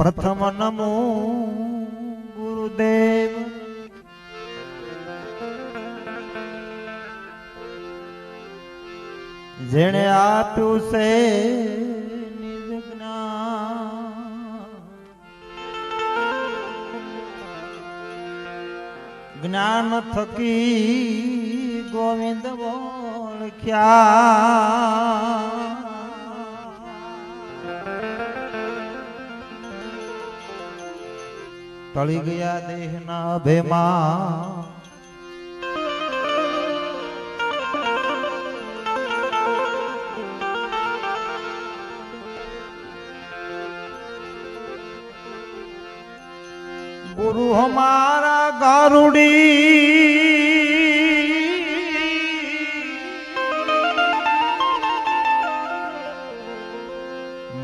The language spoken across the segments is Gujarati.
પ્રથમ નમો ગુરુદેવ. જેણે આપ્યું છે જ્ઞાન થકી ગોવિંદ બોળખ્યા ટળી ગયા દેહના અભેમાં ગુરુ હમારા ગારુડી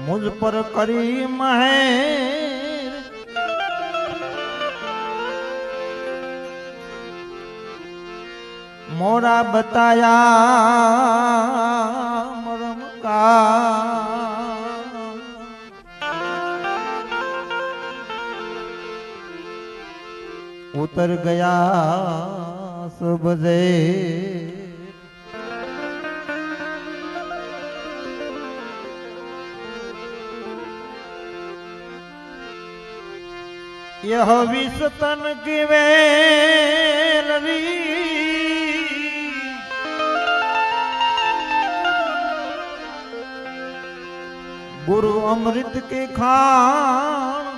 મુજ પર કરી મહે मोरा बताया मरम का उतर गया सब जे यह विष तन की वेलरी गुरु अमृत के खान।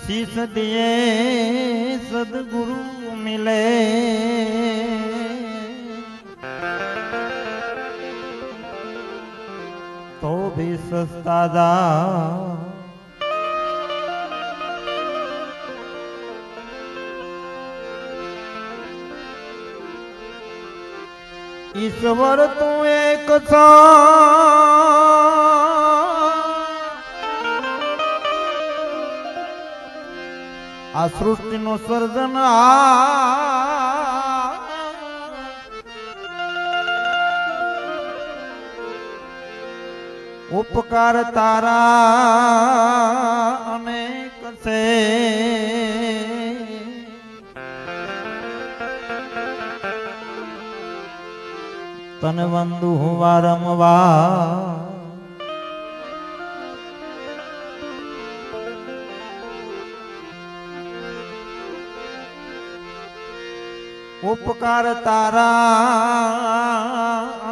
शीश दिए सदगुरु मिले। तो भी सस्ता जा ઈશ્વર તું એક આ સૃષ્ટિનું સર્જન આ ઉપકાર તારા. તને વંદુ વારંવાર. ઉપકાર તારા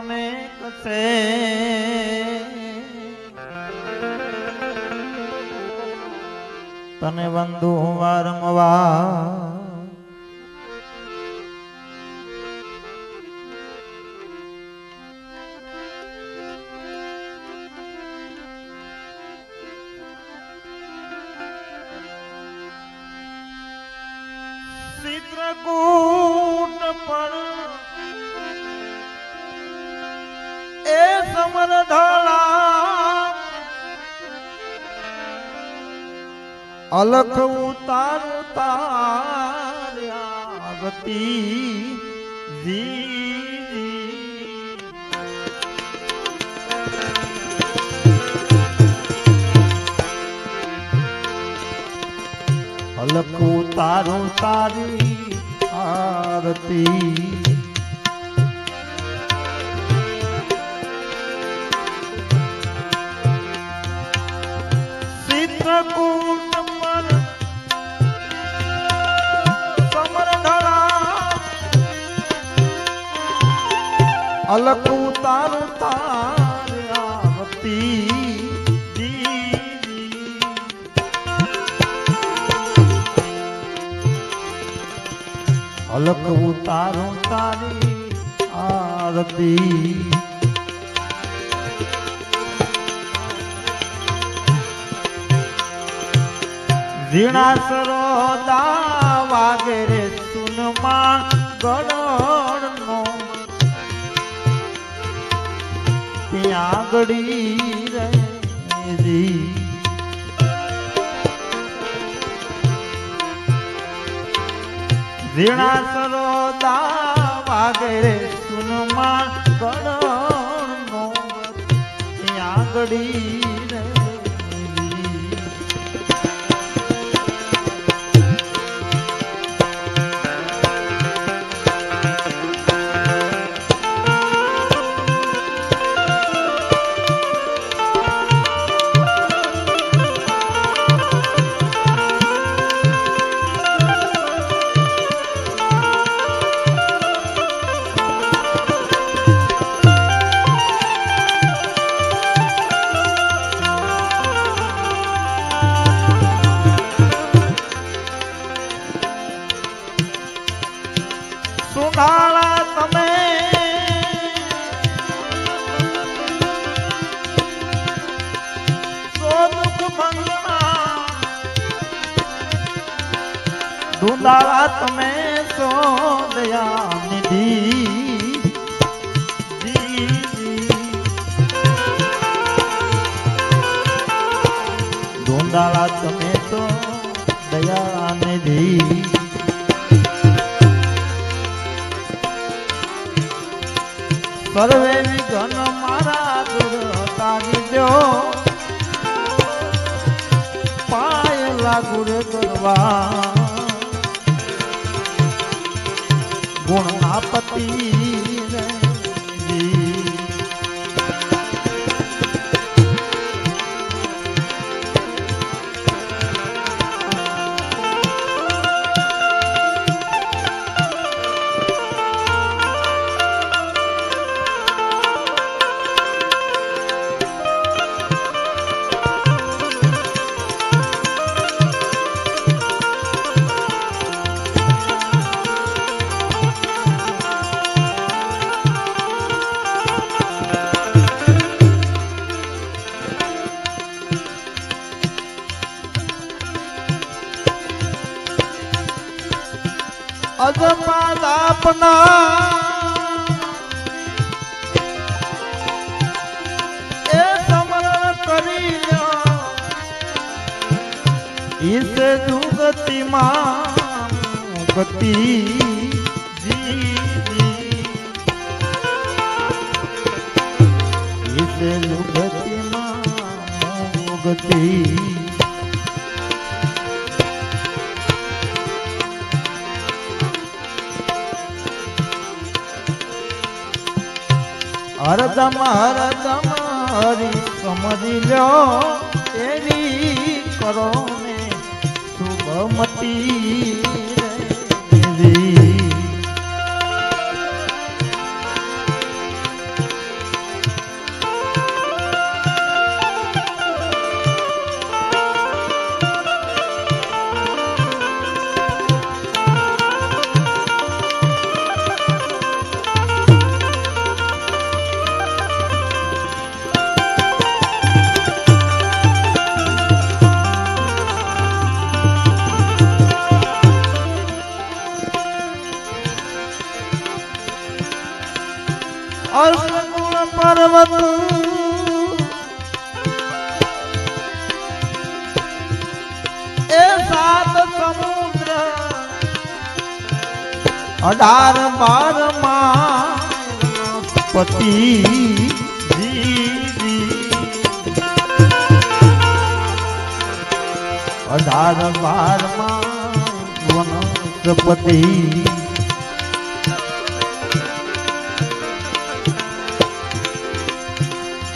અનેક છે તને વંદુ વારંવાર. અલખ ઉતાર ઉતાર્યા ગતિ અલખ ઉતારો તારી આરતી ચિત્રકૂટ અલખ તાર તાર્યાવતી દીદી. અલખ ઉતારું તારી આરતી. ઝીણા સરોદા રે સુનમાં ગળનો ત્યાં ગળી વીણા સરો સરોદા વાગે સુનમાં ગણનો ગડી ધુંધાળા તમે સો દયા નિધિ તમે તો દયા નિધિ સર્વે વિઘન મારા દૂર તારી દો. પાય લાગુ કરવા ગુણ ના ઈસ દુગતિમાં ગતિ. ઈસ દુગતિમાં ગતિ હરદમ હરદમ હરી સમજી લો એવી કરો ને અઢાર બારમાં વનસ્પતિ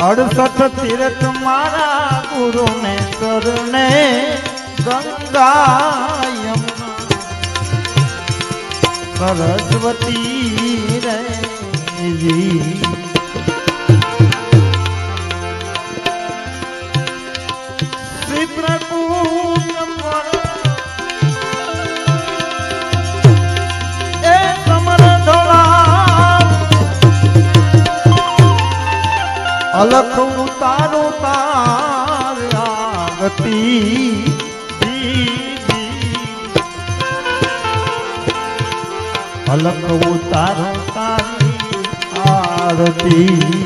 અડસઠ તીર્થ મારા ગુરુ ને શરણે ગંગા યમુના સરસ્વતી રે જી. અલખ તારો તારી આરતી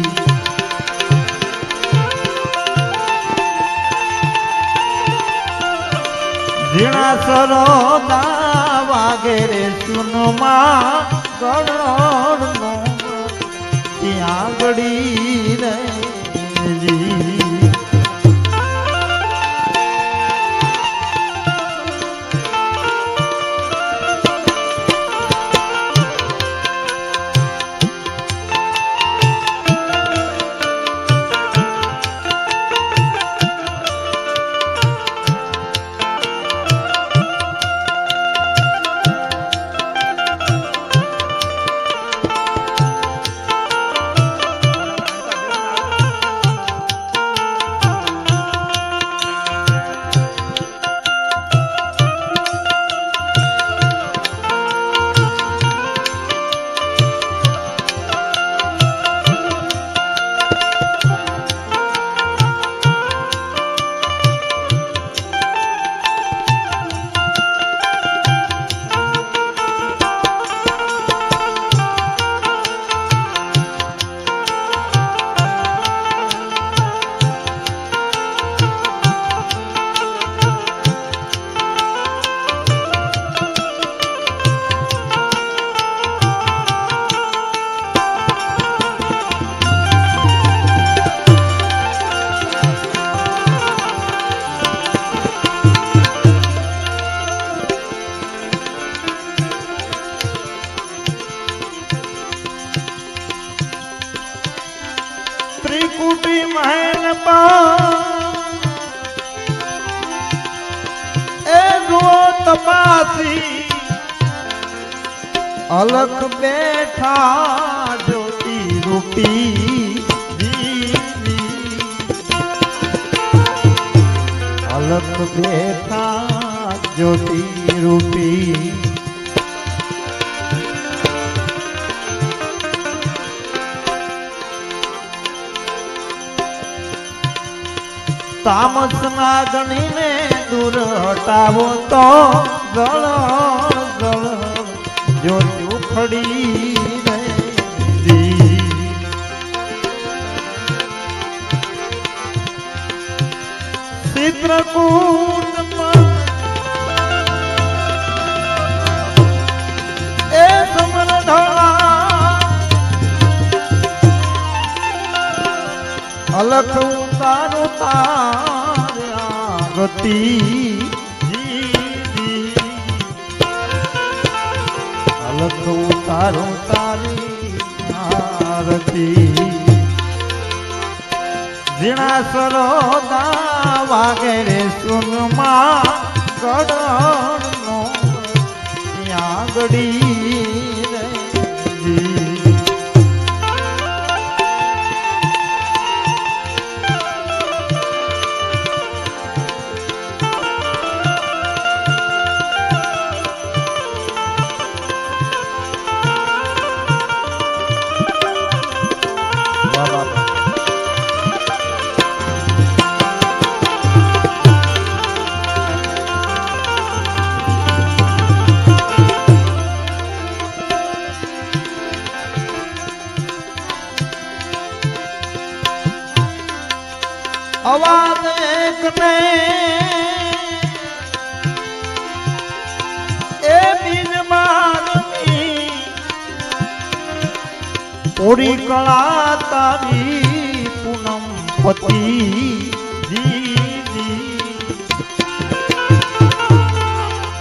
ઝીણા સરોદા વાગેરે સુનમાં ગણોર ત્યાં ગડી રે જી. મહેલ એ જુઓ તપાસી અલખ બેઠા જ્યોતિ રૂપી. અલખ બેઠા જ્યોતિ રૂપી તામસના ગણીને દૂર હટાવો તો ગળ ગળ. જો ઉખડી રે અલખ ઉતારું તારતી. અલખ ઉતારું તારી આરતી ઝીણા સરોદા વાગેરે સુનમાં ગડનો ત્યાં અવાજ એક ને એ બીજ માનવી. પૂરી કળા તારી પૂનમ પતિ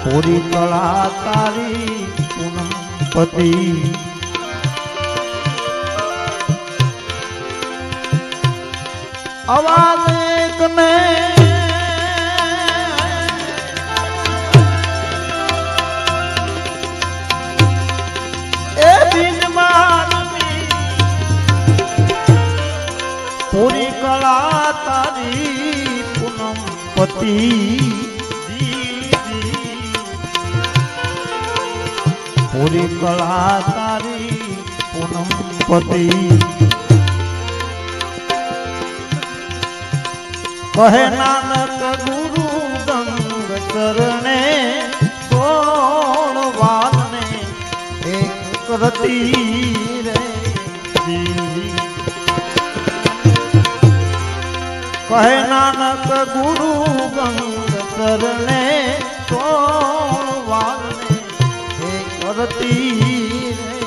પૂરી કળા તારી પૂનમ પતિ અવાજ એક ને એ બિન માનવી પૂરી કળા તારી પૂનમ પતિ પૂરી કળા તારી પૂનમ પતિ કહે નાનક ગુરુ ગંગ ચરણે સોળ વાલને એક રતી રે. કહે નાનક ગુરુ ગંગ ચરણે સોળ વાલને એક રતી રે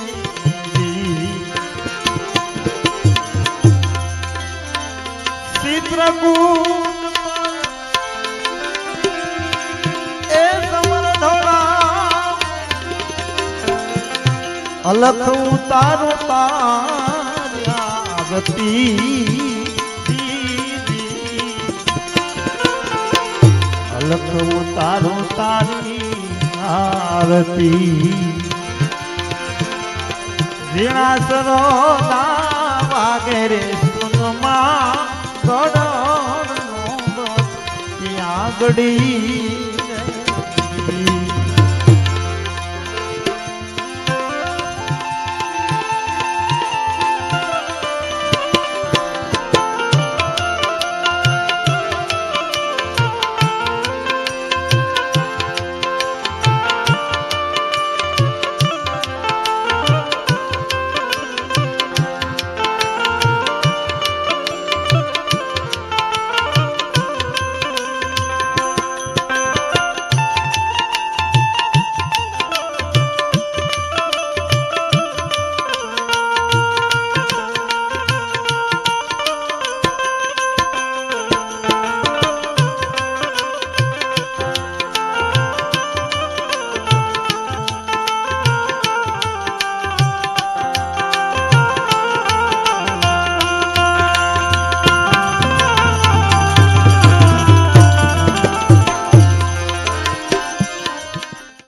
અલખ ઉતારો તાર્યા ગતિ. અલખ ઉતારો તારી આરતી ઝીણા સરોદા વાગેરે સુનમાં ગડર નો ત્યાં ગડી